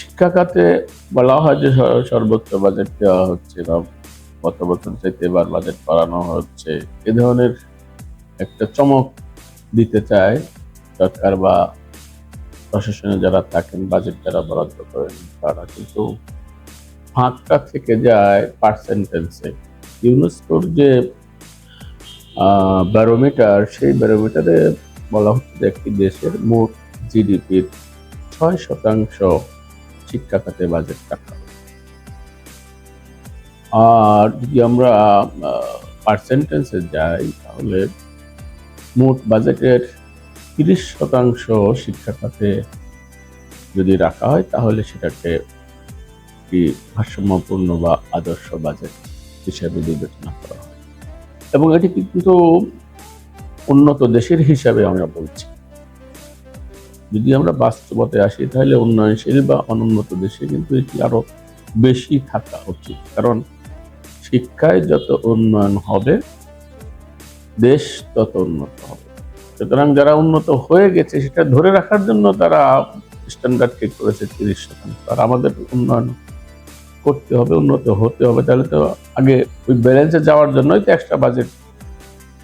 শিক্ষা খাতে বলা হয় যে সর্বোচ্চ বাজেট দেওয়া হচ্ছে বা গত বছর চাইতে এবার বাজেট বাড়ানো হচ্ছে। এ ধরনের একটা চমক দিতে চায় সরকার বা প্রশাসনে যারা থাকেন বাজেট যারা বরাদ্দ করেন, তারা কিন্তু ফাঁকটা থেকে যায় পার্সেন্টেন্সে ইউনেস্কোর যে ব্যারোমিটার সেই ব্যারোমিটারে বলা হচ্ছে যে একটি দেশের মোট জিডিপির ছয় শতাংশ শিক্ষা খাতে বাজেট রাখা আর যদি আমরা পার্সেন্টেন্সে যাই, তাহলে মোট বাজেটের তিরিশ শতাংশ শিক্ষা খাতে যদি রাখা হয়, তাহলে সেটাকে একটি ভারসাম্যপূর্ণ বা আদর্শ বাজেট হিসেবে বিবেচনা করা হয়। এবং এটি কিন্তু উন্নত দেশের হিসাবে আমরা বলছি। যদি আমরা বাস্তবতে আসি, তাহলে উন্নয়নশীল বা অনুন্নত দেশে কিন্তু এটি আরও বেশি থাকা উচিত। কারণ শিক্ষায় যত উন্নয়ন হবে, দেশ তত উন্নত হবে। সুতরাং যারা উন্নত হয়ে গেছে, সেটা ধরে রাখার জন্য তারা স্ট্যান্ডার্ড ঠিক করেছে তিরিশ শতাংশ। আর আমাদের উন্নয়ন করতে হবে, উন্নত হতে হবে, তাহলে তো আগে ওই ব্যালেন্সে যাওয়ার জন্যই তো এক্সট্রা বাজেট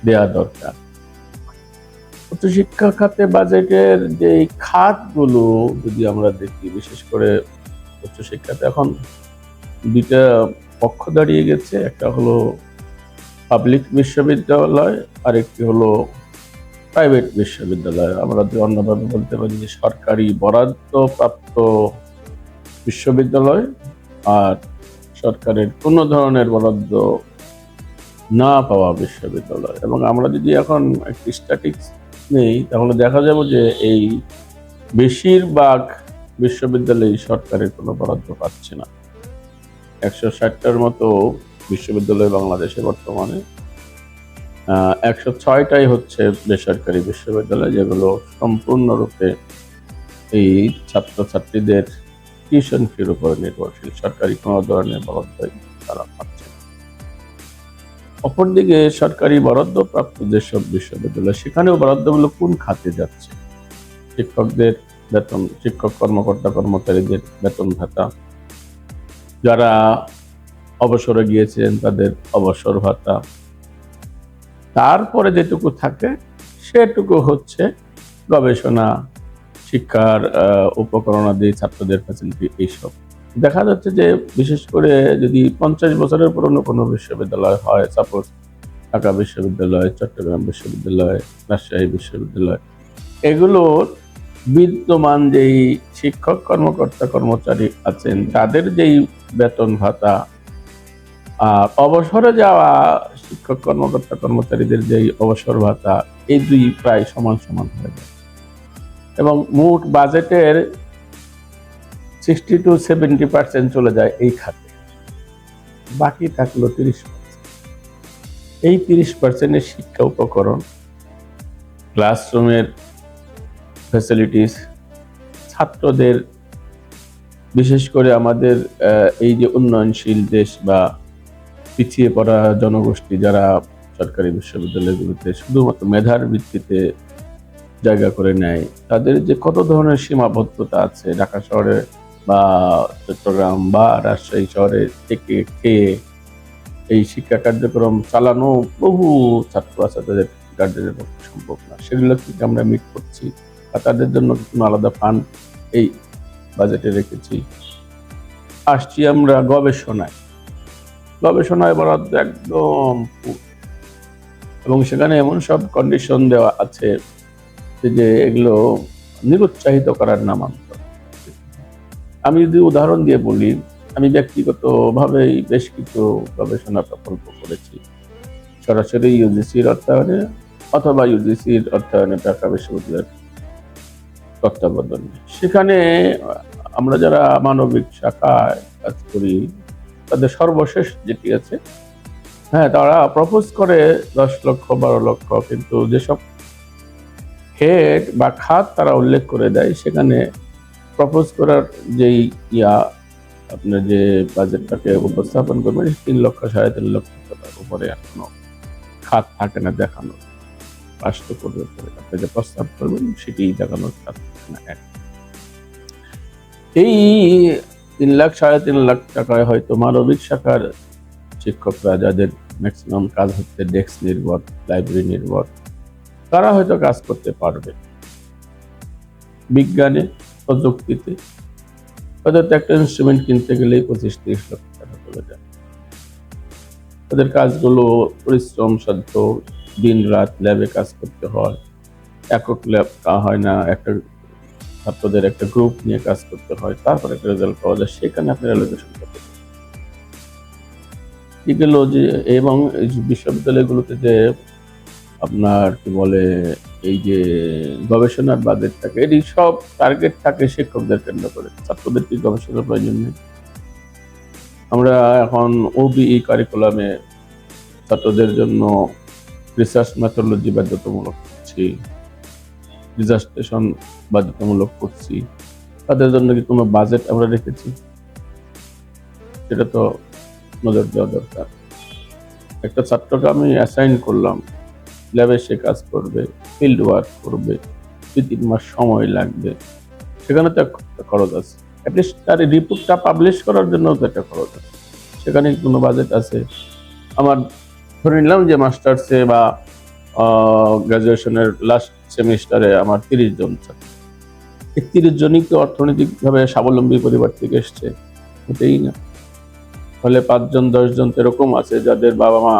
দেওয়া দরকার। উচ্চশিক্ষা খাতে বাজেটের যে খাতগুলো যদি আমরা দেখি, বিশেষ করে উচ্চশিক্ষাতে এখন দুইটা পক্ষ দাঁড়িয়ে গেছে। একটা হলো পাবলিক বিশ্ববিদ্যালয় আর একটি হলো প্রাইভেট বিশ্ববিদ্যালয়। আমরা যদি অন্যভাবে বলতে পারি যে সরকারি বরাদ্দ প্রাপ্ত বিশ্ববিদ্যালয়, আর সরকারের কোনো ধরনের বরাদ্দ না পাওয়া বিশ্ববিদ্যালয়। এবং আমরা যদি এখন একটি স্ট্যাটিক্স নেই, তাহলে দেখা যাবে যে এই বেশিরভাগ বিশ্ববিদ্যালয় সরকারের কোনো বরাদ্দ পাচ্ছে না। একশো ষাটটার মতো বিশ্ববিদ্যালয় বাংলাদেশে বর্তমানে। একশো ছয়টাই হচ্ছে বেসরকারি বিশ্ববিদ্যালয়, যেগুলো সম্পূর্ণরূপে এই ছাত্রছাত্রীদের টিউশন ফির উপরে নির্ভরশীল। সরকারি কোনো ধরনের বরাদ্দ তারা পাচ্ছে অপরদিকে সরকারি বরাদ্দ প্রাপ্ত যেসব বিশ্ববিদ্যালয়, সেখানেও বরাদ্দগুলো কোন খাতে যাচ্ছে? শিক্ষকদের বেতন, শিক্ষক কর্মকর্তা, কর্মচারীদের বেতন ভাতা। যারা অবসরে গিয়েছেন তাদের অবসর ভাতা। তারপরে যেটুকু থাকে, সেটুকু হচ্ছে গবেষণা, শিক্ষার উপকরণাদি ছাত্রদের ফ্যাসিলিটি এইসব। দেখা যাচ্ছে যে বিশেষ করে যদি পঞ্চাশ বছরের পুরনো কোনো বিশ্ববিদ্যালয় হয় সাপোজ ঢাকা বিশ্ববিদ্যালয়, চট্টগ্রাম বিশ্ববিদ্যালয়, রাজশাহী বিশ্ববিদ্যালয় এগুলোর বিদ্যমান যেই শিক্ষক, কর্মকর্তা, কর্মচারী আছেন, তাদের যেই বেতন ভাতা আর অবসরে যাওয়া শিক্ষক, কর্মকর্তা, কর্মচারীদের যেই অবসর ভাতা, এই দুই প্রায় সমান সমান হয়ে যায় এবং মোট বাজেটের সিক্সটি টু সেভেন্টি পার্সেন্ট চলে যায় এই খাতে। বাকি থাকল তিরিশ এই তিরিশ পার্সেন্টের শিক্ষা উপকরণ ক্লাসরুমের ফ্যাসিলিটিস ছাত্রদের, বিশেষ করে আমাদের এই যে উন্নয়নশীল দেশ বা পিছিয়ে পড়া জনগোষ্ঠী যারা সরকারি বিশ্ববিদ্যালয়গুলোতে শুধুমাত্র মেধার ভিত্তিতে জায়গা করে নেয়, তাদের যে কত ধরনের সীমাবদ্ধতা আছে ঢাকা শহরে বা চট্টগ্রাম বা রাজশাহী শহরে থেকে খেয়ে এই শিক্ষা কার্যক্রম চালানো বহু ছাত্র আছে, তাদের গার্জেনের পক্ষে সম্ভব না। সেগুলো থেকে আমরা মিট করছি আর তাদের জন্য কোনো আলাদা ফান্ড এই বাজেটে রেখেছি। আসছি আমরা গবেষণায়। গবেষণায় বরাদ্দ একদম এবং সেখানে এমন সব কন্ডিশন দেওয়া আছে যে এগুলো নিরুৎসাহিত করার নামান্তর আমি যদি উদাহরণ দিয়ে বলি, আমি ব্যক্তিগতভাবেই বেশ কিছু গবেষণা প্রকল্প করেছি। সরাসরি ইউজিসির অর্থায়নে অথবা ইউজিসির অর্থায়নে ঢাকা বিশ্ববিদ্যালয়ের তত্ত্বাবধানে। সেখানে আমরা যারা মানবিক শাখায় কাজ করি, তাদের সর্বশেষ যেটি আছে হ্যাঁ তারা প্রপোজ করে দশ লক্ষ, বারো লক্ষ, কিন্তু যেসব হেড বা খাত তারা উল্লেখ করে দেয়, সেখানে প্রপোজ করার যেই ইয়া, আপনার যে বাজেটটাকে উপস্থাপন করবেন তিন লক্ষ, সাড়ে তিন লক্ষ টাকার উপরে এখনও খাত থাকে না দেখানো। রাষ্ট্র করবে পরে আপনি যে প্রস্তাব করবেন সেটি দেখানোর খাত থাকে না এক। এই তিন লাখ, সাড়ে তিন লাখ টাকায় হয়তো মানবিক শাখার শিক্ষকরা, যাদের ম্যাক্সিমাম কাজ হচ্ছে ডেস্ক নির্ভর, লাইব্রেরি নির্ভর, তারা হয়তো কাজ করতে পারবে। বিজ্ঞানে প্রযুক্তিতে। হয়তো একটা ইনস্ট্রুমেন্ট কিনতে গেলেই পঁচিশ তিরিশ লক্ষ টাকা চলে যায়। ওদের কাজগুলো পরিশ্রম সাধ্য দিন রাত ল্যাবে কাজ করতে হয়। একক ল্যাব তা হয় না, একটা ছাত্রদের একটা গ্রুপ নিয়ে কাজ করতে হয়, তারপর একটা রেজাল্ট পাওয়া যায়, সেখানে আপনি অ্যালোকেশন করতে। এগুলো যে, এবং বিশ্ববিদ্যালয়গুলোতে যে আপনার কি বলে, এই যে গবেষণার বাজেট থাকে, এটি সব টার্গেট থাকে শিক্ষকদের কেন্দ্র করে, ছাত্রদের কি গবেষণার প্রয়োজন নেই? আমরা এখন ওবিই কারিকুলামে ছাত্রদের জন্য রিসার্চ মেথোলজি বাধ্যতামূলক করছি রিজার্ভেশন বাধ্যতামূলক করছি, তাদের জন্য কি কোনো বাজেট আমরা রেখেছি? সেটা তো নজর দেওয়া দরকার। একটা ছাত্রকে আমি অ্যাসাইন করলাম ল্যাবে সে কাজ করবে ফিল্ড ওয়ার্ক করবে, দুই তিন মাস সময় লাগবে। সেখানে তো একটা খরচ আছে। অ্যাটলিস্ট তার রিপোর্টটা পাবলিশ করার জন্য তো একটা খরচ আছে। সেখানে কোনো বাজেট আছে। আমার ধরে নিলাম যে মাস্টার্সে বা গ্রাজুয়েশনের লাস্ট সেমিস্টারে আমার তিরিশ জন ছাত্র। এই তিরিশ জনই কি অর্থনৈতিকভাবে স্বাবলম্বী পরিবার থেকে এসছে। হতেই না। ফলে পাঁচজন, দশজন এরকম আছে যাদের বাবা মা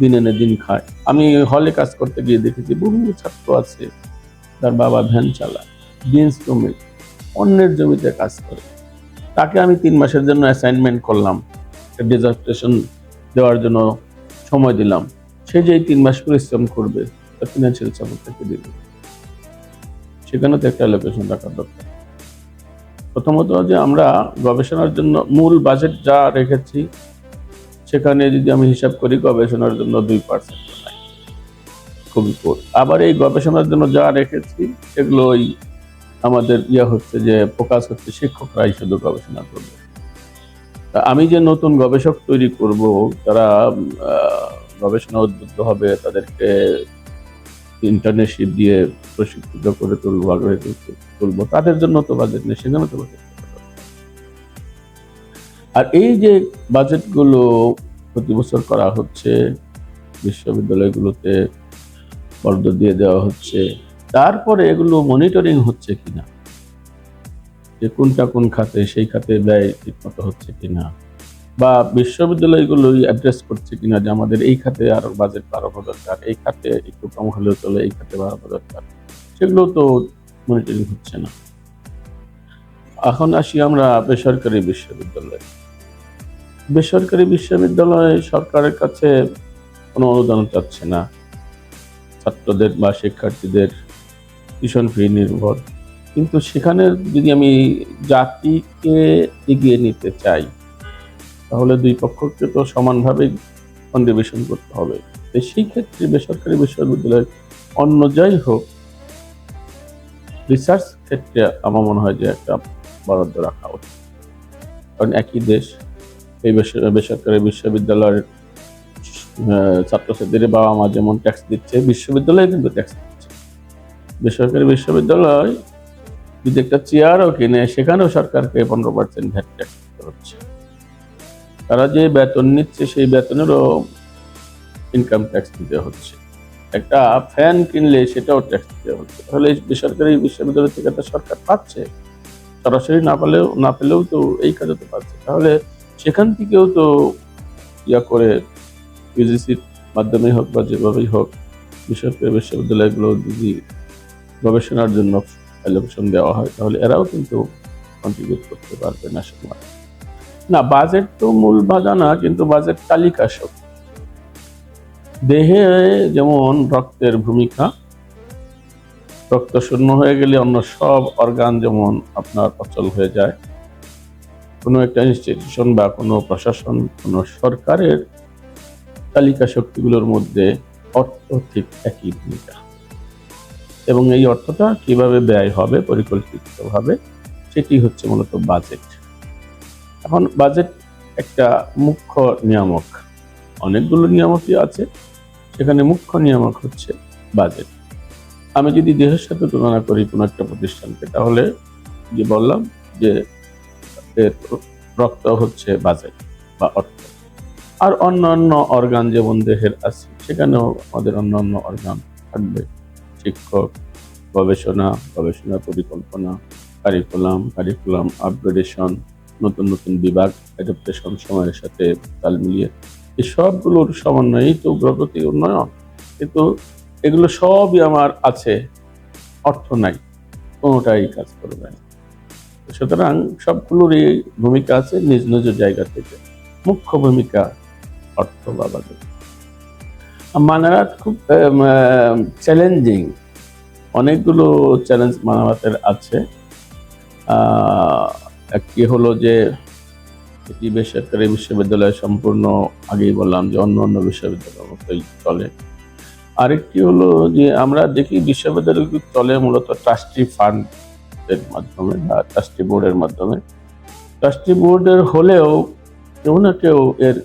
দিন এনে দিন খায়। আমি হলে কাজ করতে গিয়ে দেখেছি, বহু ছাত্র আছে, তার বাবা ভ্যান চালায় দিন শ্রমিক অন্যের জমিতে কাজ করে। তাকে আমি তিন মাসের জন্য অ্যাসাইনমেন্ট করলাম ডিজার্টেশন দেওয়ার জন্য সময় দিলাম। সে যে তিন মাস পরিশ্রম করবে তার ফিনান্সিয়াল সাপোর্ট থেকে দিবে সেখানে তো একটা লোকেশন রাখার দরকার। প্রথমত যে আমরা গবেষণার জন্য মূল বাজেট যা রেখেছি সেখানে যদি আমি হিসাব করি গবেষণার জন্য দুই পার্সেন্ট খুবই কম আবার এই গবেষণার জন্য যা রেখেছি সেগুলো ওই আমাদের ইয়ে হচ্ছে যে ফোকাস হচ্ছে শিক্ষকরাই শুধু গবেষণা করবে। আমি যে নতুন গবেষক তৈরি করব তারা গবেষণা উদ্বুদ্ধ হবে, তাদেরকে ইন্টার্নশিপ দিয়ে প্রশিক্ষিত করে তুলবো, আগ্রহী তুলবো, তাদের জন্য তো বাজেট নেই সেখানে তো বাজেট আর এই যে বাজেটগুলো প্রতি বছর করা হচ্ছে, বিশ্ববিদ্যালয়গুলোতে বরাদ্দ দিয়ে দেওয়া হচ্ছে, তারপরে এগুলো মনিটরিং হচ্ছে কিনা? যে কোনটা কোন খাতে, সেই খাতে ব্যয় ঠিকমতো হচ্ছে কিনা? বা বিশ্ববিদ্যালয়গুলো অ্যাড্রেস করছে কিনা যে আমাদের এই খাতে আরও বাজেট বাড়ানো দরকার, এই খাতে একটু কম হলেও চলে, এই খাতে বাড়ানো দরকার, সেগুলো তো মনিটরিং হচ্ছে না। এখন আসি আমরা বেসরকারি বিশ্ববিদ্যালয়। বেসরকারি বিশ্ববিদ্যালয় সরকারের কাছে কোনো অনুদান চাচ্ছে না। ছাত্রদের বা শিক্ষার্থীদের টিউশন ফি নির্ভর। কিন্তু সেখানে যদি আমি জাতিকে এগিয়ে নিতে চাই, তাহলে দুই পক্ষকে তো সমানভাবে কন্ট্রিবিউশন করতে হবে। তো সেই ক্ষেত্রে বেসরকারি বিশ্ববিদ্যালয় অন্য যাই হোক রিসার্চ ক্ষেত্রে আমার মনে হয় যে একটা বরাদ্দ রাখা উচিত। কারণ একই দেশ এই বেস- বেসরকারি বিশ্ববিদ্যালয়ের ছাত্রছাত্রীদের বাবা মা যেমন ট্যাক্স দিচ্ছে, বিশ্ববিদ্যালয় কিন্তু ট্যাক্স দিচ্ছে। বেসরকারি বিশ্ববিদ্যালয় যদি একটা চেয়ারও কিনে, সেখানেও সরকারকে পনেরো পার্সেন্ট ভ্যাট ট্যাক্স দিতে হচ্ছে। তারা যে বেতন নিচ্ছে, সেই বেতনেরও ইনকাম ট্যাক্স দিতে হচ্ছে। একটা ফ্যান কিনলে সেটাও ট্যাক্স দিতে হচ্ছে। তাহলে বেসরকারি বিশ্ববিদ্যালয় থেকে তো সরকার পাচ্ছে? সরাসরি না পেলেও না পেলেও তো এই কাজে তো পাচ্ছে। তাহলে সেখান থেকেও তো ইয়া করে ইউজিসির মাধ্যমে হোক বা যেভাবেই হোক, বেসরকারি বিশ্ববিদ্যালয়গুলো যদি গবেষণার জন্য অ্যালোকেশন দেওয়া হয়, তাহলে এরাও কিন্তু কন্ট্রিবিউট করতে পারবে না সময় না বাজেট তো মূল বাধা না, কিন্তু বাজেট তালিকা সব। দেহে যেমন রক্তের ভূমিকা, রক্ত শূন্য হয়ে গেলে অন্য সব অর্গান যেমন আপনার অচল হয়ে যায় কোনো একটা ইনস্টিটিউশন বা কোনো প্রশাসন, কোনো সরকারের তালিকা শক্তিগুলোর মধ্যে অর্থ ঠিক একই ভূমিকা। এবং এই অর্থটা কীভাবে ব্যয় হবে পরিকল্পিতভাবে, সেটি হচ্ছে মূলত বাজেট এখন বাজেট একটা মুখ্য নিয়ামক। অনেকগুলো নিয়ামকই আছে। সেখানে মুখ্য নিয়ামক হচ্ছে বাজেট আমি যদি দেশের সাথে তুলনা করি কোনো একটা প্রতিষ্ঠানকে, তাহলে যে বললাম যে রক্ত হচ্ছে বাজেট বা অর্থ। আর অন্যান্য অর্গান যেমন দেহের আছে, সেখানেও আমাদের অন্যান্য অর্গান থাকবে। শিক্ষক, গবেষণা গবেষণা পরিকল্পনা কারিকুলাম কারিকুলাম আপগ্রেডেশন নতুন নতুন বিভাগ অ্যাডাপ্টেশন সময়ের সাথে তাল মিলিয়ে। এই সবগুলোর সমন্বয়েই তো অগ্রগতি উন্নয়ন। কিন্তু এগুলো সবই আমার আছে। অর্থ নাই, কোনোটাই কাজ করবে না। সুতরাং সবগুলোরই ভূমিকা আছে নিজ নিজ জায়গা থেকে। মুখ্য ভূমিকা অর্থ বা বাজেট মানারাত খুব চ্যালেঞ্জিং অনেকগুলো চ্যালেঞ্জ মানারাতের আছে। একটি হলো যে, এটি বেসরকারি বিশ্ববিদ্যালয় সম্পূর্ণ আগেই বললাম যে অন্য অন্য বিশ্ববিদ্যালয়ের মতোই চলে। আরেকটি হলো যে, আমরা দেখি বিশ্ববিদ্যালয়গুলো চলে মূলত ট্রাস্টি ফান্ড এর মাধ্যমে বা ট্রাস্টি বোর্ডের মাধ্যমে। ট্রাস্টি বোর্ডের হলেও কেউ না কেউ এর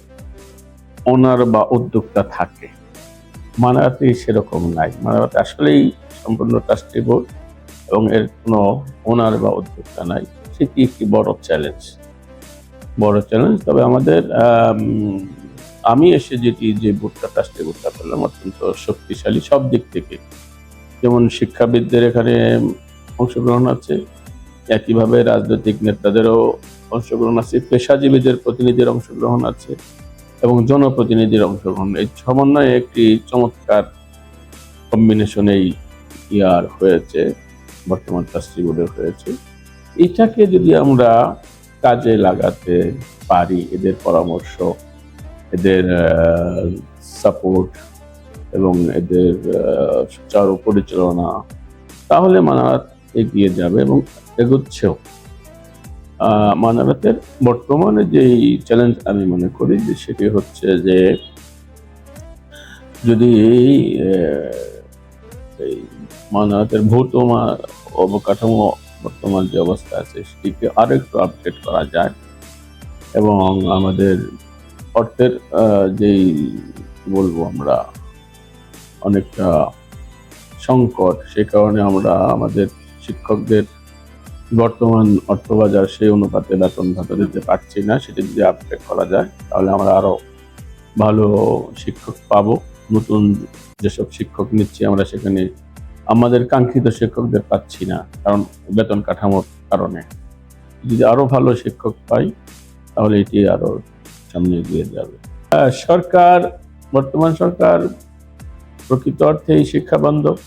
ওনার বা উদ্যোক্তা থাকে। মানারাতে সেরকম নাই। মানারাতে আসলেই সম্পূর্ণ ট্রাস্টি বোর্ড এবং এর কোনো ওনার বা উদ্যোক্তা নাই। সেটি একটি বড় চ্যালেঞ্জ। বড় চ্যালেঞ্জ। তবে আমাদের আম, এসে যেটি যে বোর্ডটা ট্রাস্টি বোর্ডটা পেলাম অত্যন্ত শক্তিশালী সব দিক থেকে। যেমন শিক্ষাবিদদের এখানে অংশগ্রহণ আছে। একইভাবে রাজনৈতিক নেতাদেরও অংশগ্রহণ আছে। পেশাজীবীদের প্রতিনিধির অংশগ্রহণ আছে এবং জনপ্রতিনিধির অংশগ্রহণ। এই সমন্বয়ে একটি চমৎকার কম্বিনেশন এই ইয়ার হয়েছে, বর্তমান ট্রাস্টি বোর্ডের হয়েছে। এটাকে যদি আমরা কাজে লাগাতে পারি, এদের পরামর্শ, এদের সাপোর্ট এবং এদের সুচারু পরিচালনা, তাহলে মানারাত এগিয়ে যাবে এবং এগোচ্ছেও। আহ, মানারাতের বর্তমানে যেই চ্যালেঞ্জ আমি মনে করি যে সেটি হচ্ছে যে যদি এই মানারাতের ভৌত অবকাঠামো বর্তমান যে অবস্থা আছে সেটিকে আরও একটু আপডেট করা যায় এবং আমাদের অর্থের যেই বলব আমরা অনেকটা সংকট সে কারণে আমরা আমাদের শিক্ষকদের বর্তমান অর্থবাজার সেই অনুপাতে বেতন ভাতা দিতে পারছি না, সেটা যদি আপডেট করা যায়, তাহলে আমরা আরও ভালো শিক্ষক পাবো। নতুন যেসব শিক্ষক নিচ্ছি আমরা সেখানে আমাদের কাঙ্ক্ষিত শিক্ষকদের পাচ্ছি না, কারণ বেতন কাঠামোর কারণে। যদি আরও ভালো শিক্ষক পাই, তাহলে এটি আরও সামনে এগিয়ে যাবে। সরকার, বর্তমান সরকার প্রকৃত অর্থেই শিক্ষা বান্ধব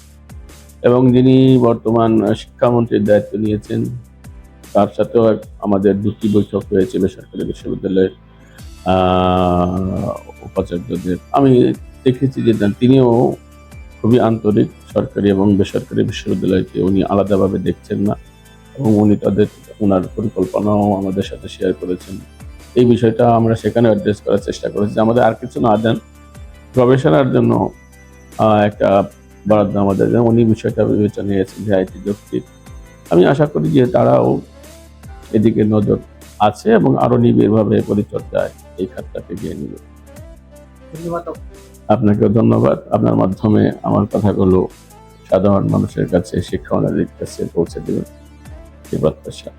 এবং যিনি বর্তমান শিক্ষামন্ত্রীর দায়িত্ব নিয়েছেন, তার সাথেও আমাদের দুটি বৈঠক হয়েছে বেসরকারি বিশ্ববিদ্যালয়ের উপাচার্যদের। আমি দেখেছি যে তিনিও খুবই আন্তরিক সরকারি এবং বেসরকারি বিশ্ববিদ্যালয়কে উনি আলাদাভাবে দেখছেন না এবং উনি তাদের ওনার পরিকল্পনাও আমাদের সাথে শেয়ার করেছেন। এই বিষয়টা আমরা সেখানে অ্যাড্রেস করার চেষ্টা করেছি। আমাদের আর কিছু না দেন, গবেষণার জন্য একটা বরাদ্দ আমাদের উনি বিষয়টা বিবেচনা নিয়েছেন যে আইটি যৌক্তিক আমি আশা করি যে তারাও এদিকে নজর আছে এবং আরও নিবিড়ভাবে পরিচর্যায় এই খাতটাকে এগিয়ে নেবে। ধন্যবাদ। আপনাকেও ধন্যবাদ। আপনার মাধ্যমে আমার কথাগুলো সাধারণ মানুষের কাছে শিক্ষা কাছে পৌঁছে দেবেন এই প্রত্যাশা।